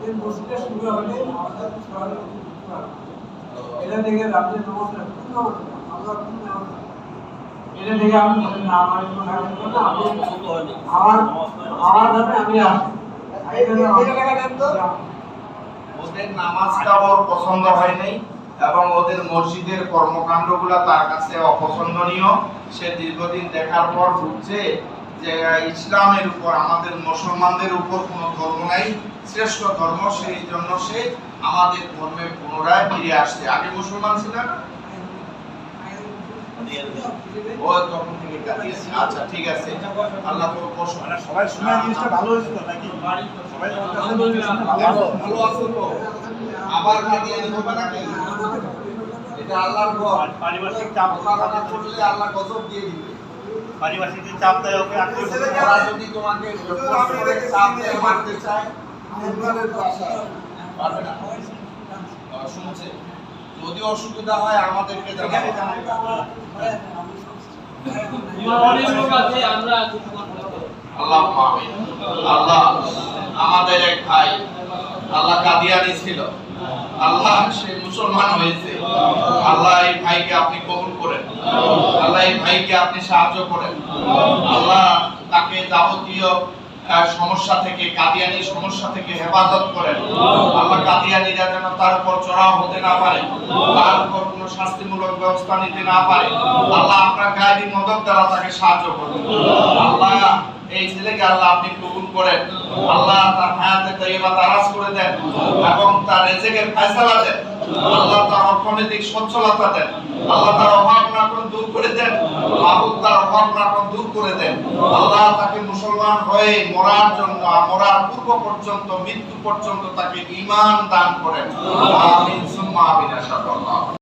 মসজিদে শুরু হলে আমাদের শহরে এটা থেকে রাজ্যে নমস্কার। খুব নমস্কার? আমরা খুব এটা থেকে আমি বলি না আমার কোনো না আমি আমার আমার ধর্মে আমি আসি ওদের নামাজটা ওর পছন্দ হয় নাই এবং ওদের মসজিদের কর্মকাণ্ডগুলো তার কাছে অপছন্দনীয়। সে দীর্ঘদিন দেখার পর বুঝছে যে ইসলামের উপর আমাদের মুসলমানদের উপর কোনো ধর্ম নাই শ্রেষ্ঠ ধর্ম সেই জন্য সে আমাদের ধর্মে পুনরায় ফিরে আসছে। আগে মুসলমান ছিল না? আচ্ছা ঠিক আছে। আল্লাহ তো বসো সবাই শুনে জিনিসটা ভালো হয়েছিল নাকি? সবাই তোমার কাছে জিনিসটা ভালো ভালো হয়েছিল? ভালো আছো তো। আবার হবে নাকি? এটা আল্লাহর পারিপার্শ্বিক চাপ। আল্লাহ গজব দিয়ে দিবে। যে চাপ দেয় ওকে যদি তোমাকে চাপ দিয়ে মারতে চায় পারবে না শুনছে যদি অসুবিধা হয় আমাদেরকে জানাবে। আল্লাহ আল্লাহ আমাদের এক ভাই আল্লাহ কাদিয়ানি ছিল। আল্লাহ সে মুসলমান হয়েছে। আল্লাহ এই ভাইকে আপনি কবুল করেন। আল্লাহ এই ভাইকে আপনি সাহায্য করেন। আল্লাহ তাকে যাবতীয় সমস্যা থেকে কাদিয়ানি সমস্যা থেকে হেফাজত করেন। আল্লাহ কাদিয়ানিরা যেন তার উপর চড়াও হতে না পারে, তার উপর কোনো শাস্তিমূলক ব্যবস্থা নিতে না পারে। আল্লাহ আপনার গায়েবী মদত দ্বারা তাকে সাহায্য করুন। আল্লাহ এই ছেলেকে আল্লাহ আপনি কবুল করেন। আল্লাহ তার হায়াতে তাইয়্যিবা দারাজ করে দেন এবং তার রিজিকের ফয়সালা দেন। আল্লাহ তার অর্থনৈতিক সচ্ছলতা দেন। আল্লাহ তার অভাব নাটন দূর করে দেন। মাহবুব তার অভাব নাটন দূর করে দেন। আল্লাহ তাকে মুসলমান হয়ে মরার জন্য, মরার পূর্ব পর্যন্ত, মৃত্যু পর্যন্ত তাকে ঈমান দান করেন। আমিন, সুম্মা আমিন আশাআল্লাহ